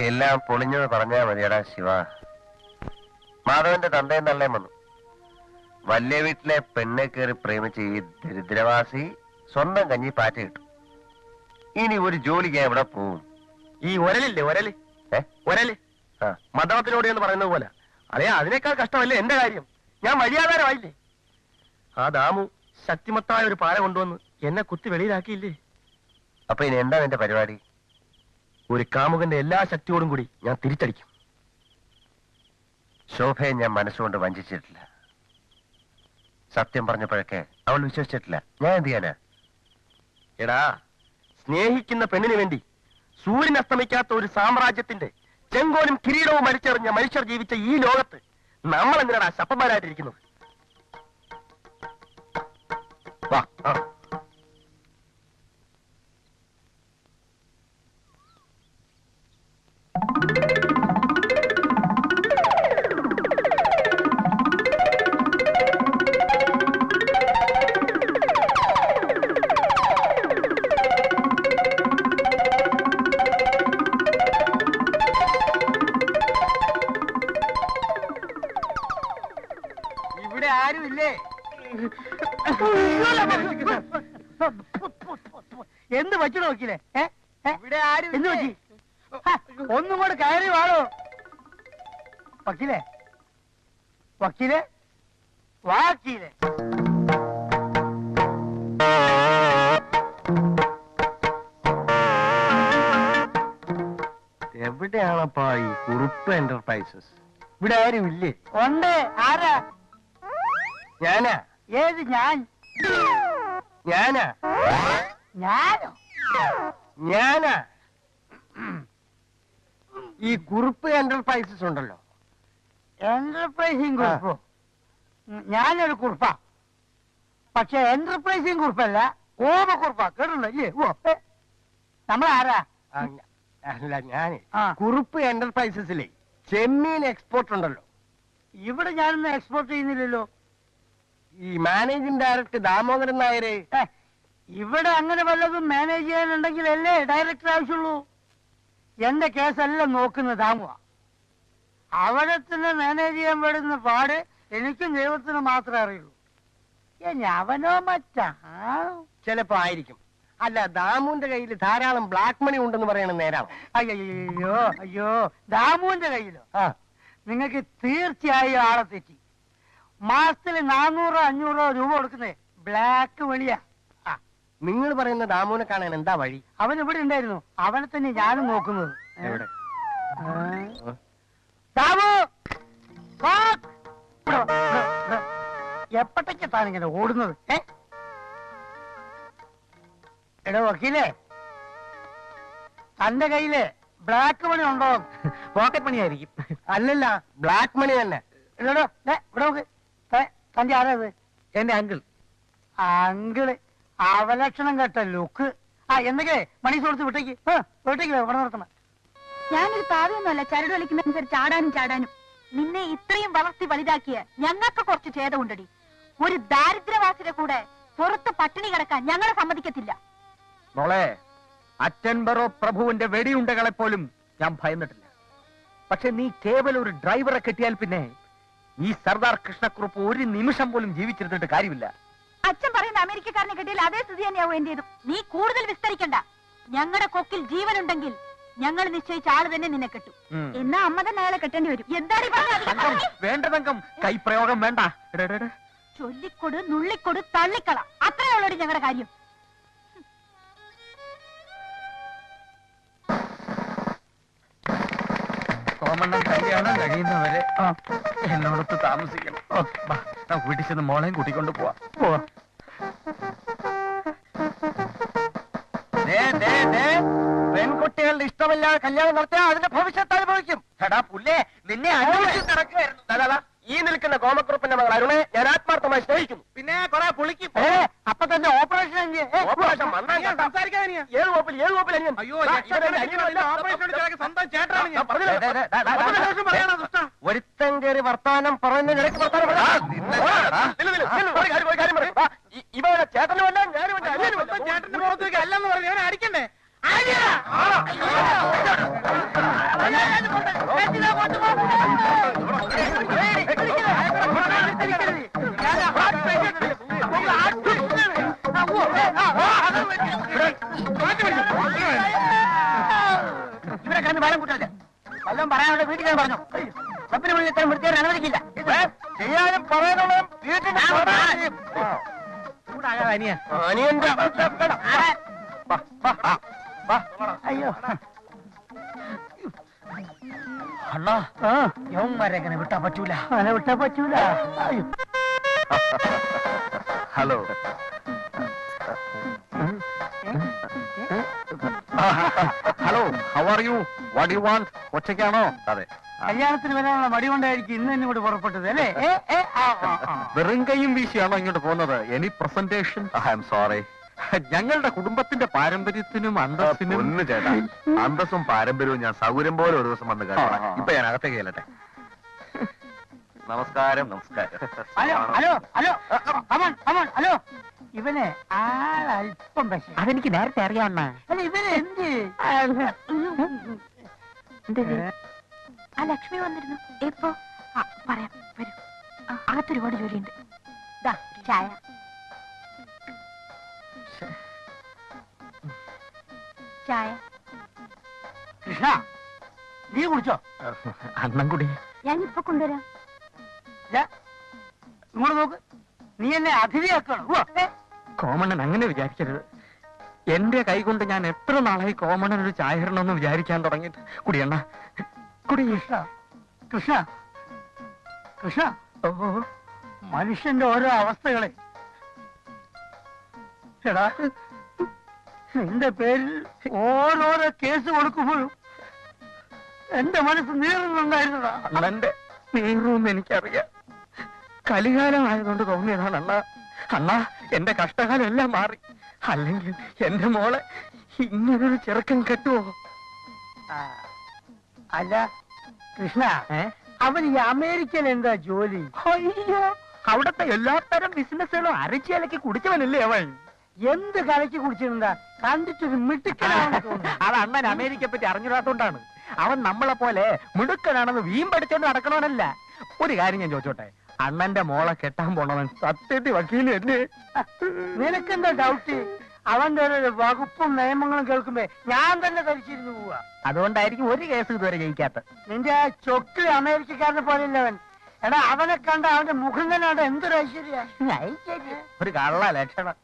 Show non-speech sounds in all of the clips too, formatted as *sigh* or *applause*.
എല്ലാം പൊളിഞ്ഞത് പറഞ്ഞാ മതിയടാ ശിവ. മാധവന്റെ തന്തയും തള്ളയും വന്നു. വല്യ വീട്ടിലെ പെണ്ണെ കയറി പ്രേമിച്ച ഈ ദരിദ്രവാസി സ്വന്തം കഞ്ഞി പാറ്റ കിട്ടും ഇനി ഒരു ജോലിക്ക് എവിടെ പോവും. ഈ ഒരലില്ലേ ഒരൽ? ഒരൽ? ആ. മദ്ദളത്തിനോട് എന്ന് പറയുന്നത് പോലെ. അതെ അതിനേക്കാൾ കഷ്ടമല്ലേ എന്റെ കാര്യം? ഞാൻ വഴിയാധാരമായില്ലേ? ആ ദാമു ശക്തിമത്തായ ഒരു പാല കൊണ്ടുവന്ന് എന്നെ കുത്തി വെളിയിലാക്കിയില്ലേ? അപ്പൊ ഇനി എന്താ നിന്റെ പരിപാടി? ഒരു കാമുകന്റെ എല്ലാ ശക്തിയോടും കൂടി ഞാൻ തിരിച്ചടിക്കും. ശോഭയെ ഞാൻ മനസ്സുകൊണ്ട് വഞ്ചിച്ചിട്ടില്ല. സത്യം പറഞ്ഞപ്പോഴൊക്കെ അവൾ വിശ്വസിച്ചിട്ടില്ല. ഞാൻ എന്ത് ചെയ്യാനാ? എടാ സ്നേഹിക്കുന്ന പെണ്ണിന് വേണ്ടി സൂര്യൻ അസ്തമിക്കാത്ത ഒരു സാമ്രാജ്യത്തിന്റെ ചെങ്കോലും കിരീടവും മരിച്ചെറിഞ്ഞ മനുഷ്യർ ജീവിച്ച ഈ ലോകത്ത് നമ്മൾ എന്തിനാണ് ശപ്പന്മാരായിട്ടിരിക്കുന്നത്? വാ ആ. എന്ത് നോക്കിയില്ലേ? ഇവിടെ ആരും എന്ത് പറ്റി ഒന്നും കൂടെ കയറി വാളോ വക്കീലേ? വക്കീലേ? വാക്കീലേ. എവിടെയാണപ്പാ ഈ കുറുപ്പ് എന്റർപ്രൈസസ് ഇവിടെ ആരും ഇല്ലേ? ഉണ്ട്. ആരാ? ഞാനാ. ഏത് ഞാൻ? ഞാനാ. ഞാനോ? ഞാനാ. ഈ കുറുപ്പ് എന്റർപ്രൈസസ് ഉണ്ടല്ലോ. എന്റർപ്രൈസിംഗ് കുറിപ്പോ. ഞാനൊരു കുറിപ്പാ. പക്ഷെ എന്റർപ്രൈസിംഗ് കുറുപ്പല്ല കോപ കുറുപ്പാ. ഏ. നമ്മളാരാ? അല്ല ഞാനേ. കുറുപ്പ് എന്റർപ്രൈസസിലെ ചെമ്മീൻ എക്സ്പോർട്ട് ഉണ്ടല്ലോ. ഇവിടെ ഞാനൊന്നും എക്സ്പോർട്ട് ചെയ്യുന്നില്ലല്ലോ. ഈ മാനേജിംഗ് ഡയറക്ടർ ദാമോദരൻ നായരെ. ഇവിടെ അങ്ങനെ വല്ലതും മാനേജ് ചെയ്യാനുണ്ടെങ്കിലല്ലേ ഡയറക്ടർ ആവശ്യമുള്ളൂ? എന്റെ കേസെല്ലാം നോക്കുന്ന ദാമുവ. അവിടെ തന്നെ മാനേജ് ചെയ്യാൻ പെടുന്ന പാട് എനിക്കും ദൈവത്തിന് മാത്രമേ അറിയുള്ളൂ. അവനോ മറ്റാ? ചിലപ്പോ ആയിരിക്കും. അല്ല ദാമുവിന്റെ കയ്യിൽ ധാരാളം ബ്ലാക്ക് മണി ഉണ്ടെന്ന് പറയണ നേരാണ് അയ്യോ അയ്യോ ദാമുവിന്റെ കയ്യിലോ? നിങ്ങൾക്ക് തീർച്ചയായും ആളെ തെറ്റി. മാസത്തിൽ നാനൂറോ അഞ്ഞൂറോ രൂപ കൊടുക്കുന്നേ. ബ്ലാക്ക് ആ, നിങ്ങൾ പറയുന്ന ദാമുവിനെ കാണാൻ എന്താ വഴി? അവൻ ഇവിടെ ഉണ്ടായിരുന്നു. അവനെ തന്നെ ഞാനും നോക്കുന്നത്? എവിടെ? ദാമു. എപ്പട്ടയ്ക്ക് താനിങ്ങനെ ഓടുന്നത്? ഏ? എടോ വക്കീലേ. തന്റെ കയ്യിൽ ബ്ലാക്ക് മണി ഉണ്ടോ? പോക്കറ്റ് മണി ആയിരിക്കും അല്ലല്ല. ബ്ലാക്ക് മണി തന്നെ. ദേ, ഇവിടെ നോക്ക്. തന്റെ ആരാ ഇത്? എന്റെ അങ്കിൾ. അങ്കിൾ. അവലക്ഷണം കേട്ട ലുക്ക് ആ എന്തൊക്കെ മണി കൊടുത്ത് വിട്ടേക്ക്. വിട്ടേക്ക് ഇവിടെ നിർത്തണം. ഞാനൊരു പാവയൊന്നുമല്ല ചരട് വലിക്കുന്നതനുസരിച്ച് ചാടാനും ചാടാനും. നിന്നെ ഇത്രയും വളർത്തി വലുതാക്കിയ ഞങ്ങൾക്ക് കുറച്ച് ഛേദമുണ്ടടി. ഒരു ദാരിദ്ര്യവാസിയുടെ കൂടെ പുറത്ത് പട്ടിണി കിടക്കാൻ ഞങ്ങളെ സമ്മതിക്കത്തില്ല. മോളെ അറ്റൻബറോ പ്രഭുവിന്റെ വെടിയുണ്ടകളെ പോലും ഞാൻ ഭയന്നിട്ടില്ല. പക്ഷെ നീ കേവലം ഒരു ഡ്രൈവറെ കെട്ടിയാൽ പിന്നെ ഈ സർദാർ കൃഷ്ണക്കുറുപ്പ് ഒരു നിമിഷം പോലും ജീവിച്ചിരുന്നിട്ട് കാര്യമില്ല. അമേരിക്കക്കാരനെ കിട്ടിയാൽ അതേ സ്ഥിതി തന്നെയാവും എന്റേതും നീ കൂടുതൽ വിസ്തരിക്കണ്ട. ഞങ്ങളുടെ കൊക്കിൽ ജീവനുണ്ടെങ്കിൽ ഞങ്ങൾ നിശ്ചയിച്ച ആൾ തന്നെ നിന്നെ കെട്ടും. എന്നാ അമ്മ തന്നെ അയാളെ കെട്ടേണ്ടി വരും. എന്താണ്? വേണ്ട തങ്കം. കൈപ്രയോഗം വേണ്ട. ചൊല്ലിക്കൊടു നുള്ളിക്കൊടു തള്ളിക്കള. അത്രേ ഉള്ളൊരു ഞങ്ങളുടെ കാര്യം. കല്യാണം കഴിയുന്നവരെ എന്നോടൊത്ത് താമസിക്കണം. വീട്ടിൽ ചെന്ന് മോളെയും കൂട്ടിക്കൊണ്ട് പോവാ. പോവാ. പെൺകുട്ടികളുടെ ഇഷ്ടമില്ലാതെ കല്യാണം നടത്തിയാൽ അതിന്റെ ഭവിഷ്യത്ത് അനുഭവിക്കും. എടാ പുല്ലേ നിന്നെ അനുഭവിച്ച് നടക്കുമായിരുന്നു ദാ, ദാ, ദാ, ഈ നിൽക്കുന്ന കോമക്കുറുപ്പിന്റെ മകൾ അരുണെ ഞാൻ ആത്മാർത്ഥമായി സ്നേഹിക്കുന്നു. പിന്നെ കൊറേ പുളിക്കും അപ്പൊ തന്നെ ഓപ്പറേഷൻ ഓപ്പറേഷൻ ഏഴ് കോപ്പിൽ ഏഴ് കോപ്പിൽ അനിയൻ അയ്യോ, ദാ, ലക്ഷക്കണക്കിന് ഇവരുടെ അനിയനല്ല. ഓപ്പറേഷൻ എടുക്കാൻ സ്വന്തം ചേട്ടനാണ് ഞാൻ. ദാ, പറഞ്ഞില്ലേ? ദാ, ദാ, ദാ, ദാ, ദാ, ഓപ്പറേഷൻ പറയണോ, ദുഷ്ടാ? ഒരുത്തൻ കയറി വർത്താനം പറയുന്നതിനിടയ്ക്ക് വർത്താനം ഇവരുടെ ഞാനും ചേട്ടന്റെ പുറത്തേക്ക് അല്ലെന്ന് പറഞ്ഞു. ഞാൻ അടിക്കണ്ടേ? അയ്യോ. അണ്ണാ എങ്ങനെ വിട്ടാ പറ്റൂല? അങ്ങനെ വിട്ടാ പറ്റൂല. അയ്യോ. Hello. Hello how are you what you want ഒറ്റയ്ക്കാണോ? അതെ. കല്യാണത്തിന് വരാനുള്ള മടി കൊണ്ടായിരിക്കും ഇന്ന് തന്നെ ഇവിടെ പുറപ്പെട്ടത് അല്ലേ. *laughs* വെറും കൈയും വീശിയാണോ ഇങ്ങോട്ട് പോകുന്നത്? Any presentation I am sorry ഞങ്ങളുടെ കുടുംബത്തിന്റെ പാരമ്പര്യത്തിനും അന്തസ്സിനും ഒന്ന് ചേട്ടാ. അന്തസ്സും പാരമ്പര്യവും ഞാൻ സൗകര്യം പോലെ ഒരു ദിവസം വന്ന് കാണാം. ഇപ്പൊ ഞാൻ അകത്തേക്ക് ചെല്ലട്ടെ. നമസ്കാരം നമസ്കാരം. Hello hello hello. ഹലോ. ഇവനെ ആളല്പം പക്ഷേ അതെനിക്ക് നേരത്തെ അറിയാവുന്ന. അല്ല ഇവനെ എന്ത്? ആ ലക്ഷ്മി വന്നിരുന്നു. എപ്പോ? ആ, പറയാം വരൂ. ആ, അകത്ത് ഒരുപാട് ജോലിയുണ്ട്. ദാ ചായ. ചായ. കൃഷ്ണ നീ കുടിച്ചോ? അണ്ണം കുടി. ഞാൻ ഇപ്പൊ കൊണ്ടുവരാം. ഇങ്ങോട്ട് നോക്ക്. നീ എന്നെ അതിഥിയാക്കണം കോമണ്ണൻ അങ്ങനെ വിചാരിക്കരുത്. എന്റെ കൈ കൊണ്ട് ഞാൻ എത്ര നാളായി കോമണ്ണൻ ഒരു ചായ ഇടണമെന്ന് വിചാരിക്കാൻ തുടങ്ങിയിട്ട്. കുടിയണ്ണ. കുടി കൃഷ്ണ. കൃഷ്ണ. കൃഷ്ണ. മനുഷ്യന്റെ ഓരോ അവസ്ഥകളെ. എടാ നിന്റെ പേരിൽ ഓരോരോ കേസ് കൊടുക്കുമ്പോഴും എന്റെ മനസ്സ് നീറുന്നുണ്ടായിരുന്നതാ. അണ്ണന്റെ. നീറും എനിക്കറിയാം. കലികാലമായതുകൊണ്ട് തോന്നിയതാണ് അണ്ണ. അണ്ണ എന്റെ കഷ്ടകാലം എല്ലാം മാറി. അല്ലെങ്കിൽ എന്റെ മോളെ ഇങ്ങനൊരു ചെറുക്കൻ കെട്ടുവോ? ആ, അല്ല കൃഷ്ണ അവൻ ഈ അമേരിക്കൻ എന്താ ജോലി? അയ്യോ അവിടത്തെ എല്ലാത്തരം ബിസിനസ്സുകളും അരച്ചിലക്കി കുടിച്ചവനല്ലേ അവൻ? എന്ത് കലക്കി കുടിച്ചിരുന്നാ കണ്ടിട്ടൊരു മിടുക്കനാണ് അത് അണ്ണൻ അമേരിക്കയെ പറ്റി അറിഞ്ഞിടാത്തോണ്ടാണ്. അവൻ നമ്മളെ പോലെ മിടുക്കനാണെന്ന് വീം പഠിച്ചോണ്ട് നടക്കണവനല്ല. ഒരു കാര്യം ഞാൻ ചോദിച്ചോട്ടെ? അണ്ണന്റെ മോളെ കെട്ടാൻ പോണവൻ സത്യത്തി വക്കീലല്ലേ നിനക്കെന്താ ഡൗട്ട് അവന്റെ ഒരു വകുപ്പും നിയമങ്ങളും കേൾക്കുമ്പോ ഞാൻ തന്നെ ധരിച്ചിരുന്നു പോവുക അതുകൊണ്ടായിരിക്കും ഒരു കേസ് ഇതുവരെ ജയിക്കാത്ത. നിന്റെ ആ ചൊക്കിൽ അമേരിക്കക്കാരനെ പോലെയല്ല അവൻ എടാ അവനെ കണ്ട അവന്റെ മുഖം തന്നെ എന്തൊരു ഐശ്വര്യ. ഒരു കള്ള ലക്ഷണം.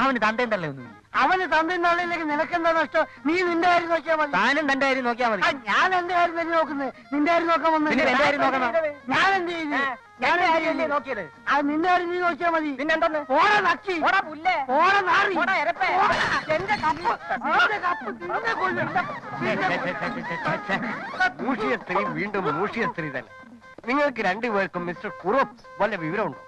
അവന് തന്തയും തള്ളേ ഒന്നും അവന് തന്തി നാളിലേക്ക് നിനക്കെന്താ നഷ്ടം? നീ നിന്റെ കാര്യം നോക്കിയാൽ മതി. താനും തന്റെ കാര്യം നോക്കിയാൽ മതി. ഞാൻ എന്റെ കാര്യം തന്നെ നോക്കുന്നത്. നിന്റെ കാര്യം നോക്കാൻ വന്നു പിന്നെ എന്റെ കാര്യം നോക്കണം. ഞാൻ എന്ത് ചെയ്തു ഞാൻ? നോക്കിയത്. നിന്റെ കാര്യം നീ നോക്കിയാ മതി. ഓടെ നക്കി. ഓടാ പുല്ലേ. ഓടെ നാറി. ഓടാ എരപ്പേ. എന്റെ കപ്പ്. നിന്റെ കപ്പ്. നിന്നെ കൊല്ലും. മൂഷിയ സ്ത്രീ വീണ്ടും മൂഷിയ സ്ത്രീ തന്നെ. നിങ്ങൾക്ക് രണ്ടുപേർക്കും മിസ്റ്റർ കുറവ് വല്ല വിവരമുണ്ടോ?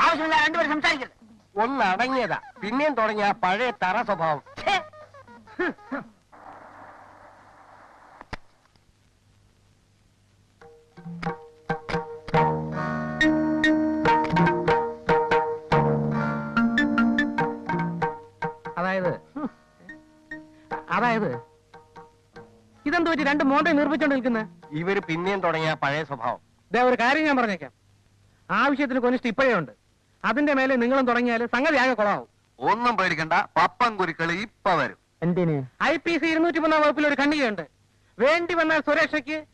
ആവശ്യമില്ല രണ്ടുപേരും സംസാരിക്കരുത്. ഒന്ന് അടങ്ങിയതാ. പിന്നെയും തുടങ്ങിയ പഴയ തറ സ്വഭാവം. അതായത് അതായത് ഇതെന്ത് പറ്റി രണ്ട് മോന്തെ നിർമ്മിച്ചോണ്ട് നിൽക്കുന്നത് ഇവർ പിന്നെയും തുടങ്ങിയ പഴയ സ്വഭാവം. ദേ ഒരു കാര്യം ഞാൻ പറഞ്ഞേക്കാം. ആവശ്യത്തിന് കൊനിഷ്ഠ ഇപ്പോഴേ ഉണ്ട്. അതിന്റെ മേലെ നിങ്ങളും തുടങ്ങിയാൽ സംഗതി ആകെ കൊളാവും. ഒന്നും പേടിക്കണ്ട. പപ്പം കുരുക്കൾ ഇപ്പൊ വരും. എന്തിന്? ഐ പി സി ഇരുന്നൂറ്റി മൂന്നാം വകുപ്പിൽ ഒരു ഖണ്ഡികയുണ്ട്. വേണ്ടി വന്നാൽ സുരക്ഷയ്ക്ക്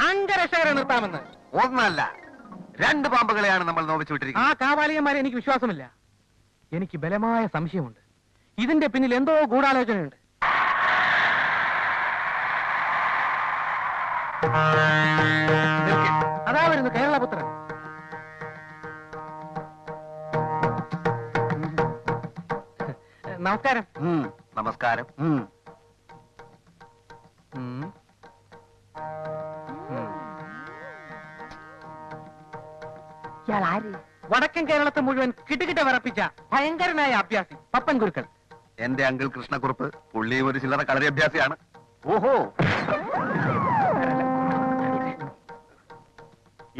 അംഗരക്ഷകരെ നിർത്താമെന്ന്. ഒന്നല്ല. രണ്ട് പാമ്പുകളെയാണ് നമ്മൾ നോവിച്ചു ആ വിട്ടിരിക്കുന്നത് കാപാലികന്മാരെ എനിക്ക് വിശ്വാസമില്ല. എനിക്ക് ബലമായ സംശയമുണ്ട്. ഇതിന്റെ പിന്നിൽ എന്തോ ഗൂഢാലോചനയുണ്ട്. അതാ വരുന്നു കേരളപുത്രൻ. നമസ്കാരം. നമസ്കാരം. വടക്കൻ കേരളത്തെ മുഴുവൻ കിട്ടുകിട്ട വിറപ്പിച്ച ഭയങ്കരനായ അഭ്യാസി പപ്പൻ ഗുരുക്കൾ എന്റെ അങ്കിൾ കൃഷ്ണക്കുറുപ്പ് പുള്ളിയും ഒരു ചില്ലറ കളരി അഭ്യാസിയാണ്. ഓഹോ.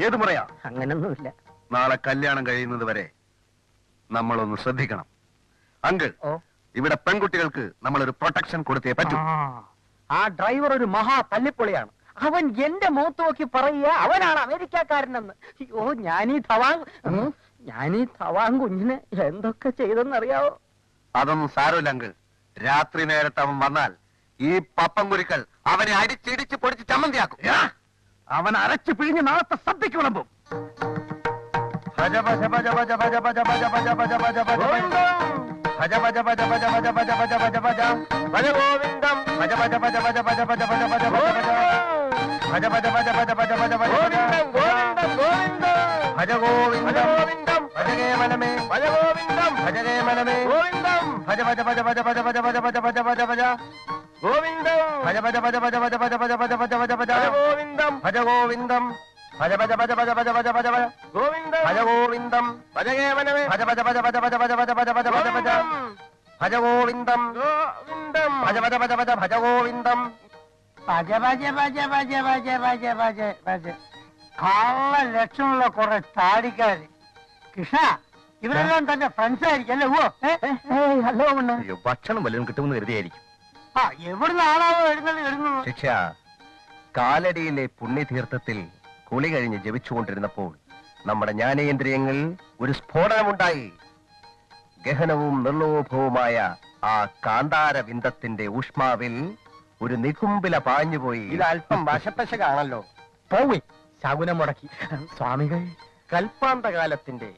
ഏത് മുറയാ? അങ്ങനൊന്നുമില്ല. നാളെ കല്യാണം കഴിയുന്നത് വരെ നമ്മളൊന്ന് ശ്രദ്ധിക്കണം. അങ്കിൾ ഓ. ഇവിടെ പെൺകുട്ടികൾക്ക് നമ്മൾ ഒരു പ്രൊട്ടക്ഷൻ കൊടുത്തേ പറ്റൂ ആ, ഡ്രൈവർ ഒരു മഹാ തല്ലിപ്പൊളിയാണ് അവൻ എന്റെ മുഖത്ത് നോക്കി പറയുക അവനാണ് അമേരിക്കക്കാരനെന്ന് ഓ ഞാനീ തവാങ് ഞാനീ തവാങ് കുഞ്ഞിനെ എന്തൊക്കെ ചെയ്തെന്നറിയാവോ അതൊന്നും സാരമില്ല അങ്കിൾ രാത്രി നേരത്ത് അവൻ വന്നാൽ ഈ പപ്പം കുരുക്കൾ അവനെ അടിച്ചിടിച്ച് പൊടിച്ച് ചമ്മന്തിയാക്കും അവൻ അരച്ചു പിഴിഞ്ഞ് നാളത്തെ സദ്യക്ക് വിളമ്പും ഭജ ഭജ ഭജ ഭജ ഭജ ഭജ ഭജ ഭജ ഭജ ഭജ ഭജ ഭജ ഭജ ഭജ ഭജ ഭജ ഭജ ഭജ ഭജ ഭജ ഭജ ഗോവിന്ദം ഭജ ഭജ ഭജ ഭജ ഭജ ഭജ ഭജ ഭജ ഭജ ഭജ ഭജ ഭജ ഭജ ഭജ ഭജ ഭജ ഗോവിന്ദം ഭജ ഗോവിന്ദം ഗോവിന്ദം ഭജ കേവലമേ ഭജ ഗോവിന്ദം ഭജ കേവലമേ ഗോവിന്ദം ഭജ ഭജ ഭജ ഭജ ഭജ ഭജ ഭജ ഭജ ഭജ ഭജ ഭജ ഗോവിന്ദം ഭജ ഭജ ഭജ ഭജ ഭജ ഭജ ഭജ ഭജ ഭജ ഭജ ഭജ ഗോവിന്ദം ഭജ ഗോവിന്ദം ഭജ ഭജ ഭജ ഭജ ഭജ ഭജ ഭജ ഭജ ഗോവിന്ദ ഭജ ഗോവിന്ദം ഭജ കേവലമേ ഭജ ഭജ ഭജ ഭജ ഭജ ഭജ ഭജ ഭജ ഭജ ഭജ ഭജ ഭജ ഗോവിന്ദം ഗോവിന്ദം ഭജ ഭജ ഭജ ഭജ ഭജ ഗോവിന്ദം ഭജ ഭജ ഭജ ഭജ ഭജ ഭജ ഭജ ഭജ കള്ള ലക്ഷണമുള്ള കുറെ താടിക്കാര് കൃഷ്ണ ഇവരെല്ലാം തന്റെ ഫ്രണ്ട്സ് ആയിരിക്കും അല്ലേ ഓ ഹലോ അയ്യോ ഭക്ഷണം വല്ലതും കിട്ടുമെന്ന് കരുതിയായിരിക്കും ആ എവിടുന്ന് ആളാവോ എഴുന്നള്ളി വരുന്നത് ശിക്ഷ കാലടിയിലെ പുണ്യതീർത്ഥത്തിൽ കുളി കഴിഞ്ഞ് ജപിച്ചുകൊണ്ടിരുന്നപ്പോൾ നമ്മുടെ ജ്ഞാനേന്ദ്രിയങ്ങൾ ഒരു സ്ഫോടനമുണ്ടായി. ഗഹനവും നിർലോഭവുമായ ആ കാന്താര വിന്ദത്തിന്റെ ഊഷ്മാവിൽ ഒരു നികുമ്പില പാഞ്ഞുപോയി. ഇത് അല്പം വശപ്പശകാണല്ലോ. പോയി. ശകുനം മുടക്കി. സ്വാമികൾ കൽപ്പാന്തകാലത്തിന്റെ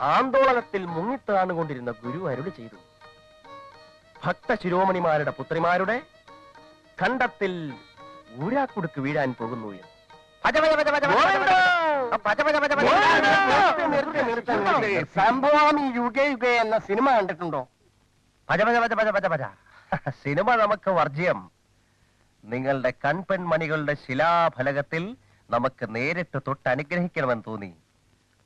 ആന്തോളനത്തിൽ മുങ്ങിത്താണുകൊണ്ടിരുന്ന ഗുരു അരുളി ചെയ്തു. ഭക്ത ശിരോമണിമാരുടെ പുത്രിമാരുടെ ഖണ്ഡത്തിൽ ഊരാക്കുടുക്ക് വീഴാൻ പോകുന്നു എന്ന്. സംഭവം യുഗ യുഗ എന്ന സിനിമ കണ്ടിട്ടുണ്ടോ പജ പജ സിനിമ നമുക്ക് വർജ്യം നിങ്ങളുടെ കൺപെൺമണികളുടെ ശിലാഫലകത്തിൽ നമുക്ക് നേരിട്ട് തൊട്ട് അനുഗ്രഹിക്കണമെന്ന് തോന്നി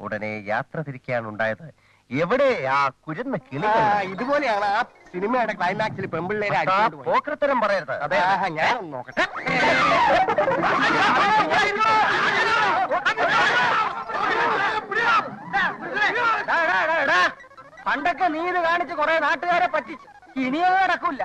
ഉടനെ യാത്ര തിരിക്കാനുണ്ടായത് എവിടെ ആ കുരുന്ന കിളികൾ? ഇതുപോലെയാണ് ആ സിനിമയുടെ ക്ലൈമാക്സിൽ പെമ്പിള്ളേരെ പോക്രത്തരം പറയരുത്. അതെ ഞാൻ നോക്കട്ടെ. പണ്ടൊക്കെ നീ ഇത് കാണിച്ച് കുറെ നാട്ടുകാരെ പറ്റിച്ച്. ഇനിയേ നടക്കൂല.